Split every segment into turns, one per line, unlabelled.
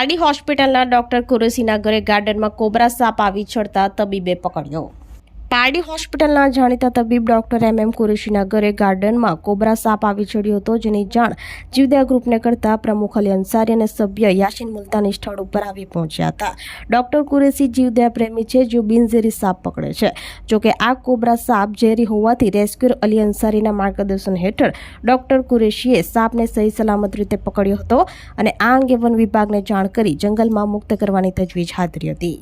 પારડી હોસ્પિટલના ડોક્ટર કુરેશીના ઘરે ગાર્ડનમાં કોબરા સાપ આવી ચડતા તબીબે પકડ્યો. પારડી હોસ્પિટલના જાણીતા તબીબ ડોક્ટર એમ એમ કુરેશીના ઘરે ગાર્ડનમાં કોબરા સાપ આવી ચડ્યો હતો, જેની જાણ જીવદયા ગ્રુપને કરતા પ્રમુખ અલી અંસારી અને સભ્ય યાસીન મુલતાની સ્થળ ઉપર આવી પહોંચ્યા હતા. ડોક્ટર કુરેશી જીવદયા પ્રેમી છે જેઓ બિનઝેરી સાપ પકડે છે. જોકે આ કોબરા સાપ ઝેરી હોવાથી રેસ્ક્યુર અલી અંસારીના માર્ગદર્શન હેઠળ ડોક્ટર કુરેશીએ સાપને સહી સલામત રીતે પકડ્યો હતો અને આ અંગે વન વિભાગને જાણ કરી જંગલમાં મુક્ત કરવાની તજવીજ હાજરી હતી.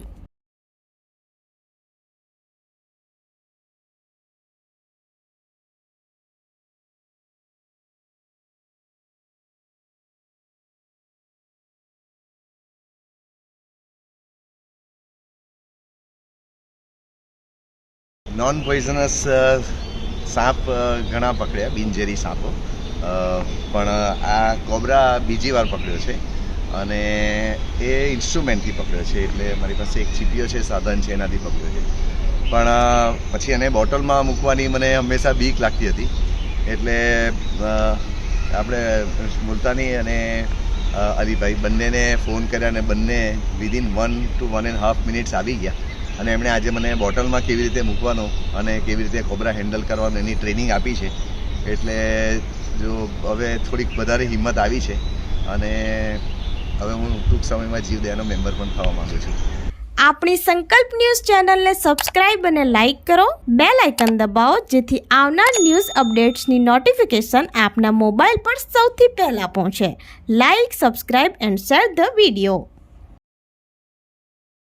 નોન પોઈઝનસ સાપ ઘણા પકડ્યા, બિનઝેરી સાપો. પણ આ કોબરા બીજી વાર પકડ્યો છે અને એ ઇન્સ્ટ્રુમેન્ટથી પકડ્યો છે, એટલે મારી પાસે એક ચીપીઓ છે, સાધન છે, એનાથી પકડ્યો છે. પણ પછી એને બોટલમાં મૂકવાની મને હંમેશા બીક લાગતી હતી. એટલે આપણે મુલતાની અને અલીભાઈ બંનેને ફોન કર્યા અને બંને within one two one and half minutes આવી ગયા. અને એમણે આજે મને બોટલમાં કેવી રીતે મૂકવાનો અને કેવી રીતે કોબરા હેન્ડલ કરવાનો એની ટ્રેનિંગ આપી છે. એટલે જો હવે થોડીક વધારે હિંમત આવી છે અને હવે હું ટૂંક સમયમાં જીવદયાનો મેમ્બર પણ થવા માંગુ છું.
આપણી સંકલ્પ ન્યૂઝ ચેનલને સબસ્ક્રાઇબ અને લાઇક કરો. બે લાઇકન દબાવો જેથી આવનાર ન્યૂઝ અપડેટ્સની નોટિફિકેશન આપના મોબાઈલ પર સૌથી પહેલાં પહોંચે. Like, subscribe and share the video.